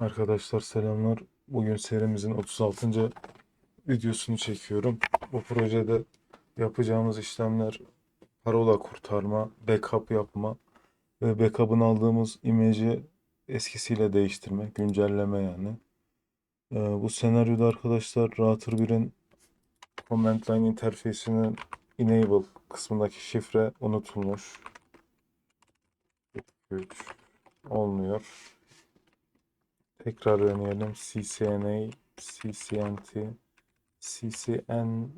Arkadaşlar selamlar. Bugün serimizin 36. videosunu çekiyorum. Bu projede yapacağımız işlemler parola kurtarma, backup yapma ve backup'ın aldığımız imajı eskisiyle değiştirme, güncelleme yani. Ee, bu senaryoda arkadaşlar Router 1'in command line interface'inin enable kısmındaki şifre unutulmuş. 3 olmuyor. Tekrar deneyelim. CCNA, CCNT, CCNT.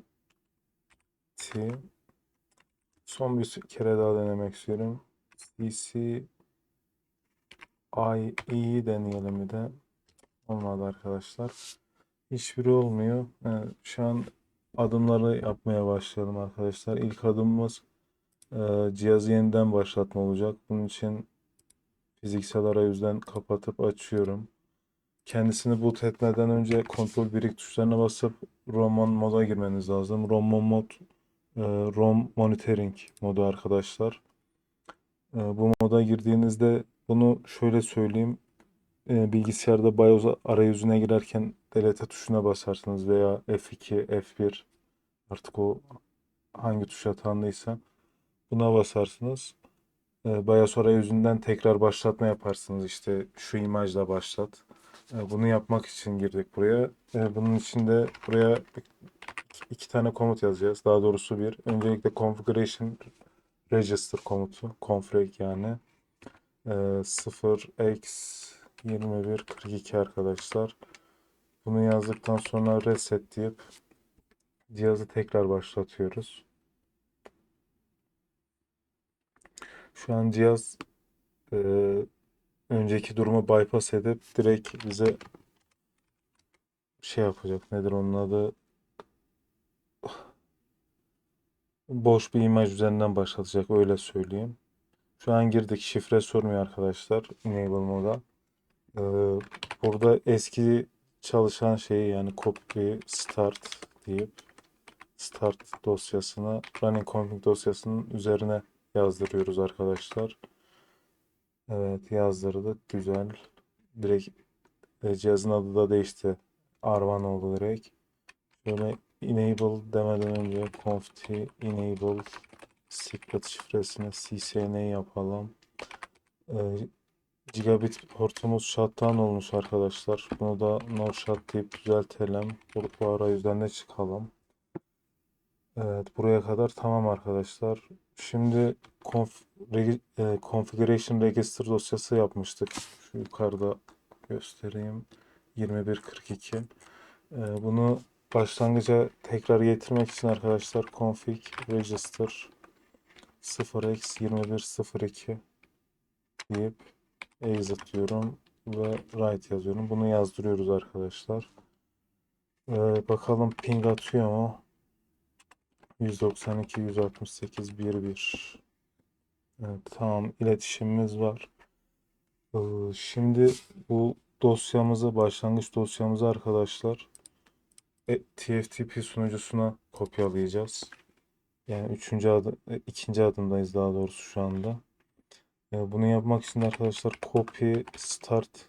Son bir kere daha denemek istiyorum. CCIE deneyelim bir de. Olmadı arkadaşlar. Hiçbiri olmuyor. Yani şu an adımları yapmaya başlayalım arkadaşlar. İlk adımımız e, cihazı yeniden başlatma olacak. Bunun için fiziksel arayüzden kapatıp açıyorum. Kendisini boot etmeden önce kontrol birik tuşlarına basıp ROM moda girmeniz lazım. ROM mod e, ROM monitoring modu arkadaşlar. E, bu moda girdiğinizde bunu şöyle söyleyeyim. E, bilgisayarda BIOS arayüzüne girerken delete tuşuna basarsınız veya F2, F1 artık o hangi tuş atandıysa buna basarsınız. E, BIOS arayüzünden tekrar başlatma yaparsınız. İşte şu imajla başlat. E, Bunu yapmak için girdik buraya. E, Bunun için de buraya iki tane komut yazacağız. Daha doğrusu bir. Öncelikle configuration register komutu. config yani. E, 0x2142 arkadaşlar. Bunu yazdıktan sonra reset deyip cihazı tekrar başlatıyoruz. Şu an cihaz e, önceki durumu bypass edip direkt bize şey yapacak. Nedir onun adı? Boş bir imaj üzerinden başlatacak öyle söyleyeyim. Şu an girdik. Şifre sormuyor arkadaşlar. Enable moda. Ee, burada eski çalışan şeyi yani copy start deyip start dosyasına running config dosyasının üzerine yazdırıyoruz arkadaşlar. Evet yazdırdık. Güzel. Direkt e, cihazın adı da değişti. R1 oldu direkt. Şöyle enable demeden önce conft enable secret şifresine ccna yapalım. Ee, gigabit portumuz shutdown olmuş arkadaşlar. Bunu da no shut deyip düzeltelim. Bu, bu arayüzden de çıkalım. Evet buraya kadar tamam arkadaşlar. Şimdi conf, regi- e, configuration register dosyası yapmıştık. Şu yukarıda göstereyim. 2142. E, bunu başlangıca tekrar getirmek için arkadaşlar config register 0x2102 deyip exit diyorum ve write yazıyorum. Bunu yazdırıyoruz arkadaşlar. E, bakalım ping atıyor mu? 192 168 11 Evet, tamam iletişimimiz var. Ee, şimdi bu dosyamızı başlangıç dosyamızı arkadaşlar e, TFTP sunucusuna kopyalayacağız. Yani üçüncü adım, e, ikinci adımdayız daha doğrusu şu anda. E, bunu yapmak için arkadaşlar copy start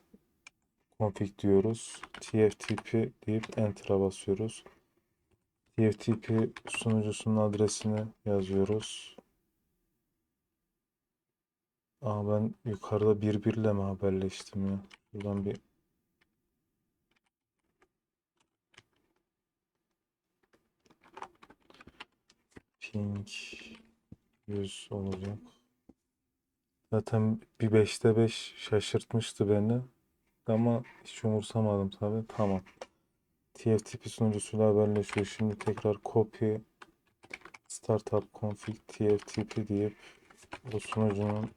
config diyoruz. TFTP deyip enter'a basıyoruz. TFTP sunucusunun adresini yazıyoruz. Aa ben yukarıda birbirle mi haberleştim ya? Buradan bir ping 100 olacak. Zaten bir 5'te 5 şaşırtmıştı beni. Ama hiç umursamadım tabii. Tamam. TFTP sunucusuyla haberleşiyor. Şimdi tekrar copy startup config TFTP deyip bu sunucunun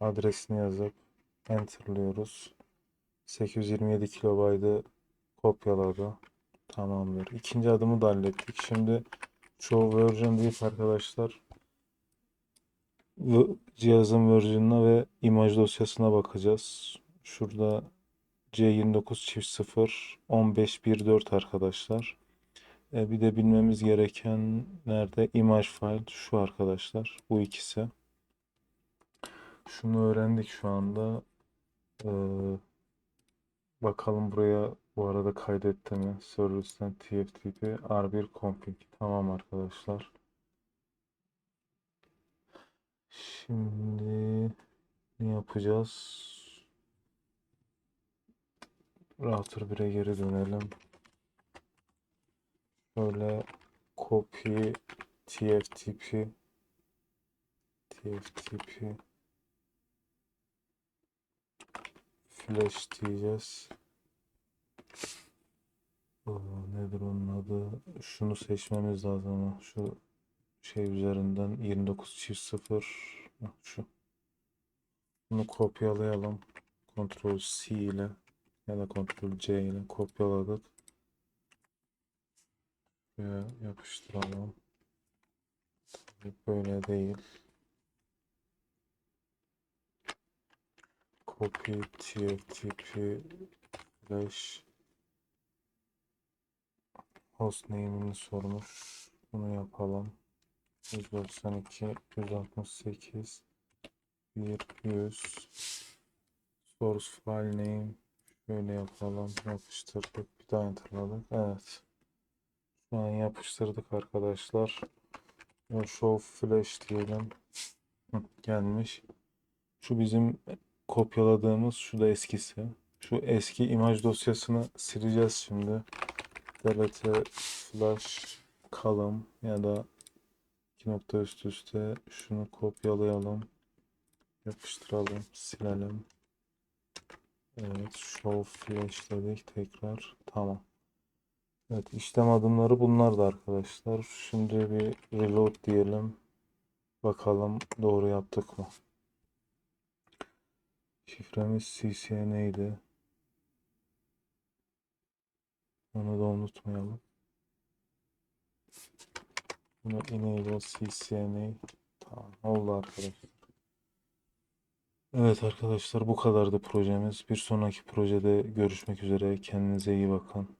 adresini yazıp enterlıyoruz. 827 kilobaytı kopyaladı. Tamamdır. İkinci adımı da hallettik. Şimdi show version deyip arkadaşlar cihazın version'ına ve imaj dosyasına bakacağız. Şurada C29 çift 0 1514 arkadaşlar. E, bir de bilmemiz gereken nerede? Image file şu arkadaşlar. Bu ikisi. Şunu öğrendik şu anda. Ee, bakalım buraya bu arada kaydetti mi? Service'den TFTP R1 config. Tamam arkadaşlar. Şimdi ne yapacağız? Router 1'e geri dönelim. Şöyle copy TFTP TFTP flash diyeceğiz. Aa, nedir onun adı? Şunu seçmemiz lazım şu şey üzerinden 29 çift 0 Hah, şu. Bunu kopyalayalım. Ctrl C ile ya da Ctrl C ile kopyaladık. Ve yapıştıralım. Tabii böyle değil. Copy TFTP flash hostname'ini sormuş. Bunu yapalım. 192 168 1 100 source file name şöyle yapalım. Yapıştırdık. Bir daha enterladık. Evet. Şu an yapıştırdık arkadaşlar. Show flash diyelim. Hı, gelmiş. Şu bizim kopyaladığımız şu da eskisi. Şu eski imaj dosyasını sileceğiz şimdi. Delete flash column ya da iki nokta üst üste şunu kopyalayalım. Yapıştıralım. Silelim. Evet. Show flash dedik tekrar. Tamam. Evet. işlem adımları bunlardı arkadaşlar. Şimdi bir reload diyelim. Bakalım doğru yaptık mı? Şifremiz CCNA'ydi. Onu da unutmayalım. Bunu enable CCNA. Tamam oldu arkadaşlar. Evet arkadaşlar bu kadardı projemiz. Bir sonraki projede görüşmek üzere. Kendinize iyi bakın.